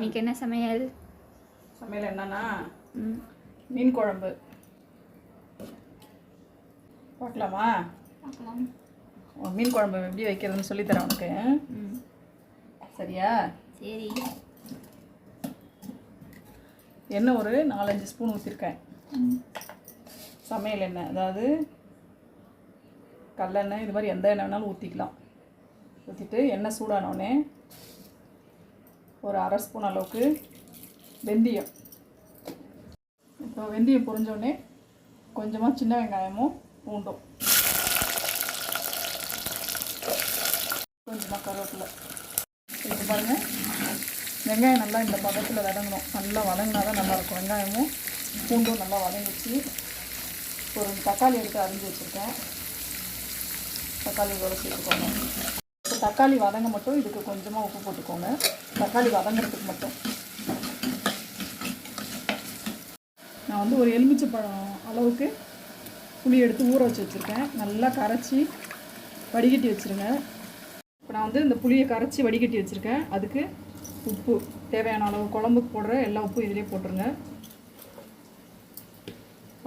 இன்னைக்கு என்ன சமையல்? சமையல் என்னன்னா மீன் குழம்பு. பார்க்கலாமா? மீன் குழம்பு எப்படி வைக்கிறதுன்னு சொல்லித்தரேன் உனக்கு. சரியா? சரி. எண்ணெய் ஒரு நாலஞ்சு ஸ்பூன் ஊற்றிருக்கேன் சமையல் எண்ணெய் அதாவது கல்லெண்ணெய் இது மாதிரி எந்த எண்ணெய் வேணாலும் ஊற்றிக்கலாம் ஊற்றிட்டு எண்ணெய் சூடானோடனே ஒரு அரை ஸ்பூன் அளவுக்கு வெந்தயம். இப்போ வெந்தயம் பொரிஞ்சோடனே கொஞ்சமாக சின்ன வெங்காயமும் பூண்டும். கொஞ்சமாக கருவேப்பிலை. இப்போ பாருங்கள் வெங்காயம் நல்லா இந்த பதத்தில் வதங்கணும். நல்லா வதங்கினா தான் நல்லாயிருக்கும். வெங்காயமும் பூண்டும் நல்லா வதங்கிச்சு ஒரு தக்காளி எடுத்து அரிஞ்சு வச்சுருக்கேன். தக்காளி கூட சேர்த்துக்கோங்க தக்காளி வதங்க மட்டும் இதுக்கு கொஞ்சமாக உப்பு போட்டுக்கோங்க. தக்காளி வதங்குறதுக்கு மட்டும். நான் வந்து ஒரு எலுமிச்சை பழம் அளவுக்கு புளி எடுத்து ஊற வச்சு வச்சுருக்கேன். நல்லா கரைச்சி வடிகட்டி வச்சுருங்க. இப்போ நான் வந்து இந்த புளியை கரைச்சி வடிகட்டி வச்சுருக்கேன். அதுக்கு உப்பு தேவையான அளவு குழம்புக்கு போடுற எல்லா உப்பும் இதிலே போட்டுருங்க.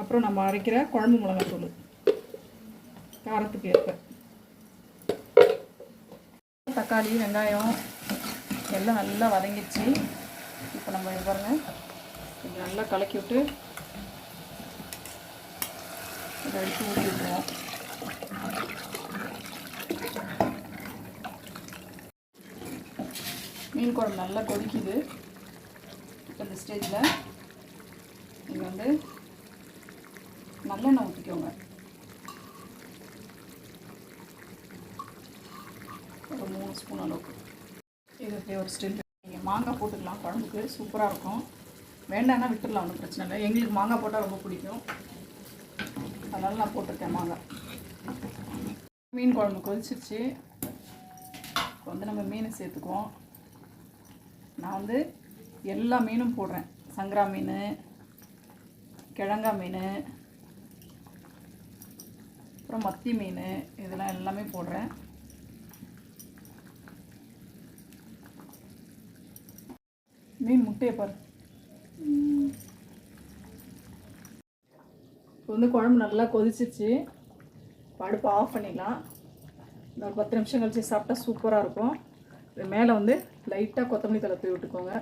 அப்புறம் நம்ம அரைக்கிற குழம்பு மிளகாத்தூள். காரத்துக்கு ஏற்ப. தக்காளி வெங்காயம் எல்லாம் நல்லா வதங்கிடுச்சு. இப்போ நம்ம இது கொஞ்சம் நல்லா கலக்கி விட்டு இதை எடுத்து ஊற்றி விட்டுருவோம். மீன் குழம்பு நல்லா கொதிக்குது. இப்போ இந்த ஸ்டேஜில் நீங்கள் வந்து நல்லெண்ணெய் ஊற்றிக்கோங்க மூணு ஸ்பூன் அளவுக்கு. இது அப்படியே ஒரு ஸ்டில் நீங்கள் மாங்காய் போட்டுக்கலாம். குழம்புக்கு சூப்பராக இருக்கும். வேண்டாம்னா விட்டுடலாம் ஒன்றும் பிரச்சனை இல்லை. எங்களுக்கு மாங்காய் போட்டால் ரொம்ப பிடிக்கும். அதனால் நான் போட்டிருக்கேன் மாங்காய். மீன் குழம்பு கொதிச்சிருச்சு. இப்போ வந்து நம்ம மீன் சேர்த்துக்குவோம். நான் வந்து எல்லா மீனும் போடுறேன். சங்கரா மீன் கிழங்கா மீன் அப்புறம் மத்தி மீன் இதெல்லாம் எல்லாமே போடுறேன். மீன் முட்டையை பாரு. இப்போ வந்து குழம்பு நல்லா கொதிச்சிச்சு இப்போ அடுப்பை ஆஃப் பண்ணிடலாம். இந்த ஒரு பத்து நிமிஷம் கழிச்சு சாப்பிட்டா சூப்பராக இருக்கும். இது மேலே வந்து லைட்டாக கொத்தமல்லி தலை தூவி விட்டுக்கோங்க.